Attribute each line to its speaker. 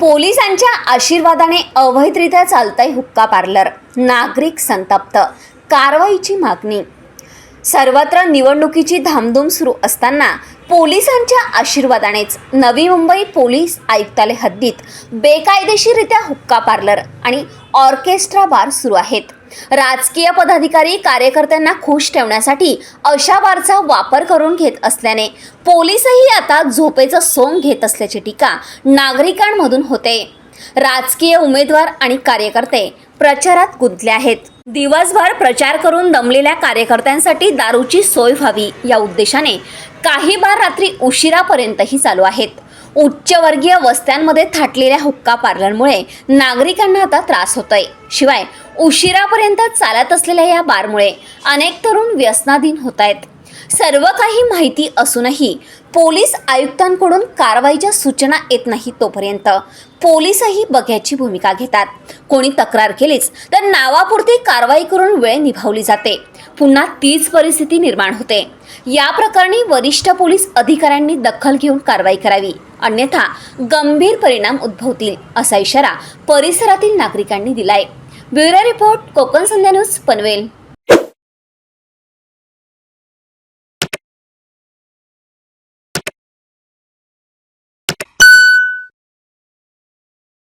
Speaker 1: पोलिसांच्या आशीर्वादाने अवैधरित्या चालतंय हुक्का पार्लर. नागरिक संतप्त. कारवाईची मागणी. सर्वत्र निवडणुकीची धामधूम सुरू असताना पोलिसांच्या आशीर्वादानेच नवी मुंबई पोलीस आयुक्तालय हद्दीत बेकायदेशीररित्या हुक्का पार्लर आणि ऑर्केस्ट्रा बार सुरू आहेत. राजकीय पदाधिकारी कार्यकर्त्यांना खुश ठेवण्यासाठी अशा बारचा वापर करून घेत असल्याने पोलीसही आता झोपेचं सोंग घेत असल्याची टीका नागरिकांमधून होते. राजकीय उमेदवार आणि कार्यकर्ते प्रचारात गुंतले आहेत. दिवसभर प्रचार करून दमलेल्या कार्यकर्त्यांसाठी दारूची सोय व्हावी या उद्देशाने काही बार रात्री उशिरापर्यंतही चालू आहेत. उच्चवर्गीय वस्त्यांमध्ये थाटलेल्या हुक्का पार्लरमुळे नागरिकांना आता त्रास होतोय. शिवाय उशिरापर्यंत चालत असलेल्या या बारमुळे अनेक तरुण व्यसनाधीन होत आहेत. सर्व काही माहिती असूनही पोलीस आयुक्तांकडून कारवाईच्या सूचना येत नाही तोपर्यंत. पोलीसही बघ्याची भूमिका घेतात. कोणी तक्रार केलीच तर नावापुरती कारवाई करून वेळ निभावली जाते. पुन्हा तीच परिस्थिती निर्माण होते. या प्रकरणी वरिष्ठ पोलीस अधिकाऱ्यांनी दखल घेऊन कारवाई करावी. अन्यथा गंभीर परिणाम उद्भवतील असा इशारा परिसरातील नागरिकांनी दिलाय. Bureau report Konkan Sandhya news Panvel.